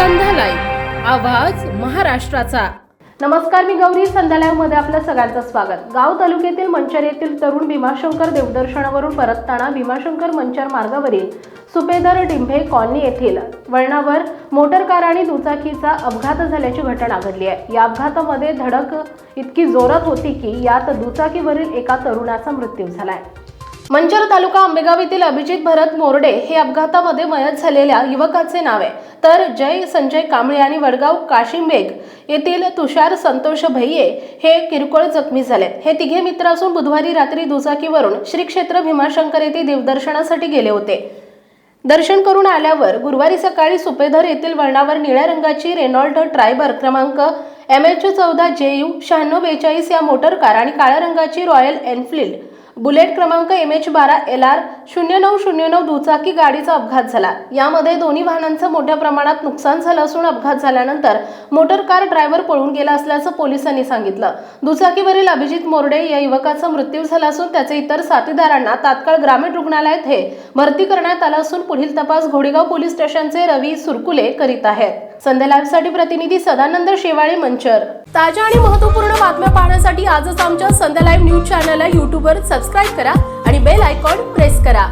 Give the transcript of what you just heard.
आवाज महाराष्ट्राचा. नमस्कार मी गौरी. संध्यालयामध्ये आपलं सगळ्यांचं स्वागत. गाव तालुक्यातील मंचर येथील तरुण भीमाशंकर देवदर्शनावरून परतताना भीमाशंकर मंचर मार्गावरील सुपेदर डिंभे कॉलनी येथील वळणावर मोटर कार आणि दुचाकीचा अपघात झाल्याची घटना घडली आहे. या अपघातामध्ये धडक इतकी जोरात होती की यात दुचाकीवरील एका तरुणाचा मृत्यू झालाय. मंचर तालुका आंबेगाव येथील अभिजित भरत मोरडे हे अपघातामध्ये मयत झालेल्या युवकाचे नाव आहे. तर जय संजय कांबळे आणि वडगाव काशिंबेग येथील तुषार संतोष भैये हे किरकोळ जखमी झालेत. हे तिघे मित्र असून बुधवारी रात्री दुचाकीवरून श्री क्षेत्र भीमाशंकर येथे देवदर्शनासाठी गेले होते. दर्शन करून आल्यावर गुरुवारी सकाळी सुपेधर येथील वळणावर निळ्या रंगाची रेनॉल्ड ट्रायबर क्रमांक एम एच चौदा जे यू शहाण्णव बेचाळीस या मोटर कार आणि काळ्या रंगाची रॉयल एनफिल्ड बुलेट क्रमांक एम एच बारा एल आर शून्य नऊ शून्य नऊ दुचाकी गाडीचा अपघात झाला. यामध्ये दोन्ही वाहनांचं मोठ्या प्रमाणात नुकसान झालं असून अपघात झाल्यानंतर मोटर कार ड्रायव्हर पळून गेला असल्याचं पोलिसांनी सांगितलं. दुचाकीवरील अभिजित मोरडे या युवकाचा मृत्यू झाला असून त्याचे इतर साथीदारांना तात्काळ ग्रामीण रुग्णालयात हे भरती करण्यात आलं असून पुढील तपास घोडेगाव पोलीस स्टेशनचे रवी सुरकुले करीत आहेत. संध्या लाईव्हसाठी प्रतिनिधी सदानंद शेवाळे मंचर. ताज्या आणि महत्त्वपूर्ण बातम्या पाहण्यासाठी आजच आमच्या संध्या लाईव्ह न्यूज चॅनलला यूट्यूबवर सबस्क्राईब करा आणि बेल आयकॉन प्रेस करा.